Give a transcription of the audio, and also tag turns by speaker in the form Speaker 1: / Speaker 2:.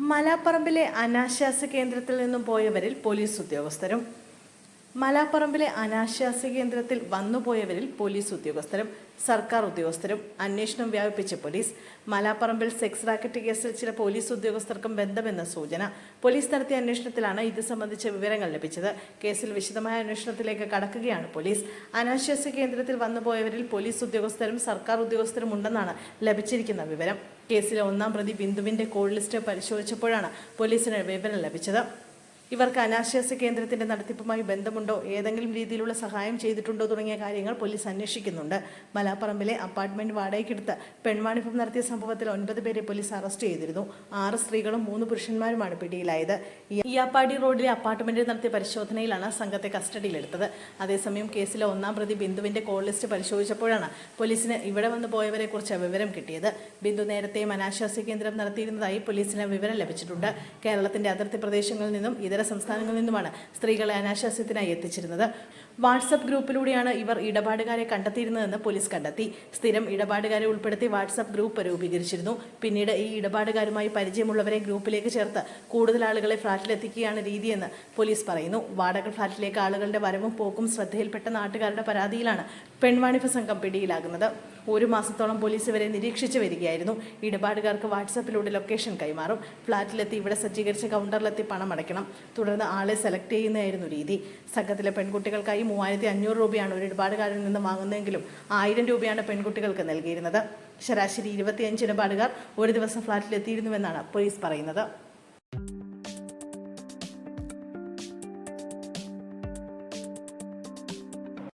Speaker 1: മലാപ്പറമ്പിലെ അനാശ്വാസ കേന്ദ്രത്തിൽ നിന്നും പോയവരിൽ പോലീസ് ഉദ്യോഗസ്ഥരും മലാപ്പറമ്പിലെ അനാശാസ്യ കേന്ദ്രത്തിൽ വന്നുപോയവരിൽ പോലീസ് ഉദ്യോഗസ്ഥരും സർക്കാർ ഉദ്യോഗസ്ഥരും അന്വേഷണം വ്യാപിപ്പിച്ച പോലീസ്. മലാപ്പറമ്പിൽ സെക്സ് റാക്കറ്റ് കേസിൽ ചില പോലീസ് ഉദ്യോഗസ്ഥർക്കും ബന്ധമെന്ന സൂചന പോലീസ് നടത്തിയ അന്വേഷണത്തിലാണ് ഇത് സംബന്ധിച്ച വിവരങ്ങൾ ലഭിച്ചത്. കേസിൽ വിശദമായ അന്വേഷണത്തിലേക്ക് കടക്കുകയാണ് പോലീസ്. അനാശാസ്യ കേന്ദ്രത്തിൽ വന്നുപോയവരിൽ പോലീസ് ഉദ്യോഗസ്ഥരും സർക്കാർ ഉദ്യോഗസ്ഥരും ഉണ്ടെന്നാണ് ലഭിച്ചിരിക്കുന്ന വിവരം. കേസിലെ ഒന്നാം പ്രതി ബിന്ദുവിന്റെ കോൾ ലിസ്റ്റ് പരിശോധിച്ചപ്പോഴാണ് പോലീസിന് വിവരം ലഭിച്ചത്. ഇവർക്ക് അനാശാസ്യ കേന്ദ്രത്തിന്റെ നടത്തിപ്പുമായി ബന്ധമുണ്ടോ? ഏതെങ്കിലും രീതിയിലുള്ള സഹായം ചെയ്തിട്ടുണ്ടോ തുടങ്ങിയ കാര്യങ്ങൾ പോലീസ് അന്വേഷിക്കുന്നുണ്ട്. മലാപ്പറമ്പിലെ അപ്പാർട്ട്മെന്റ് വാടകയ്ക്കെടുത്ത് പെൺവാണിഭം നടത്തിയ സംഭവത്തിൽ ഒൻപത് പേരെ പോലീസ് അറസ്റ്റ് ചെയ്തിരുന്നു. ആറ് സ്ത്രീകളും മൂന്ന് പുരുഷന്മാരുമാണ് പിടിയിലായത്. ഇയാപ്പാടി റോഡിലെ അപ്പാർട്ട്മെന്റിൽ നടത്തിയ പരിശോധനയിലാണ് സംഘത്തെ കസ്റ്റഡിയിലെടുത്തത്. അതേസമയം കേസിലെ ഒന്നാം പ്രതി ബിന്ദുവിന്റെ കോൾ ലിസ്റ്റ് പരിശോധിച്ചപ്പോഴാണ് പോലീസിന് ഇവിടെ വന്ന് പോയവരെ കുറിച്ച് വിവരം കിട്ടിയത്. ബിന്ദു നേരത്തെയും അനാശാസ്യ കേന്ദ്രം നടത്തിയിരുന്നതായി പോലീസിന് വിവരം ലഭിച്ചിട്ടുണ്ട്. കേരളത്തിന്റെ അതിർത്തി പ്രദേശങ്ങളിൽ നിന്നും ഇതര സംസ്ഥാനങ്ങളിൽ നിന്നുമാണ് സ്ത്രീകളെ അനാശാസ്യത്തിനായി എത്തിച്ചിരുന്നത്. വാട്സപ്പ് ഗ്രൂപ്പിലൂടെയാണ് ഇവർ ഇടപാടുകാരെ കണ്ടെത്തിയിരുന്നതെന്ന് പോലീസ് കണ്ടെത്തി. സ്ഥിരം ഇടപാടുകാരെ ഉൾപ്പെടുത്തി വാട്സപ്പ് ഗ്രൂപ്പ് രൂപീകരിച്ചിരുന്നു. പിന്നീട് ഈ ഇടപാടുകാരുമായി പരിചയമുള്ളവരെ ഗ്രൂപ്പിലേക്ക് ചേർത്ത് കൂടുതൽ ആളുകളെ ഫ്ളാറ്റിലെത്തിക്കുകയാണ് രീതിയെന്ന് പോലീസ് പറയുന്നു. വാടക ഫ്ളാറ്റിലേക്ക് ആളുകളുടെ വരവും പോക്കും ശ്രദ്ധയിൽപ്പെട്ട നാട്ടുകാരുടെ പരാതിയിലാണ് പെൺവാണിഫ സംഘം പിടിയിലാകുന്നത്. ഒരു മാസത്തോളം പോലീസ് ഇവരെ നിരീക്ഷിച്ചു വരികയായിരുന്നു. ഇടപാടുകാർക്ക് വാട്സപ്പിലൂടെ ലൊക്കേഷൻ കൈമാറും. ഫ്ളാറ്റിലെത്തി ഇവിടെ സജ്ജീകരിച്ച കൗണ്ടറിലെത്തി പണം അടയ്ക്കണം തുടർന്ന് ആളെ സെലക്ട് ചെയ്യുന്നതായിരുന്നു രീതി. സംഘത്തിലെ പെൺകുട്ടികൾക്കായി മൂവായിരത്തി അഞ്ഞൂറ് രൂപയാണ് ഒരു ഇടപാടുകാരിൽ നിന്ന് വാങ്ങുന്നതെങ്കിലും ആയിരം രൂപയാണ് പെൺകുട്ടികൾക്ക് നൽകിയിരുന്നത്. ശരാശരി ഇരുപത്തിയഞ്ച് ഇടപാടുകാർ ഒരു ദിവസം ഫ്ളാറ്റിലെത്തിയിരുന്നുവെന്നാണ് പോലീസ് പറയുന്നത്.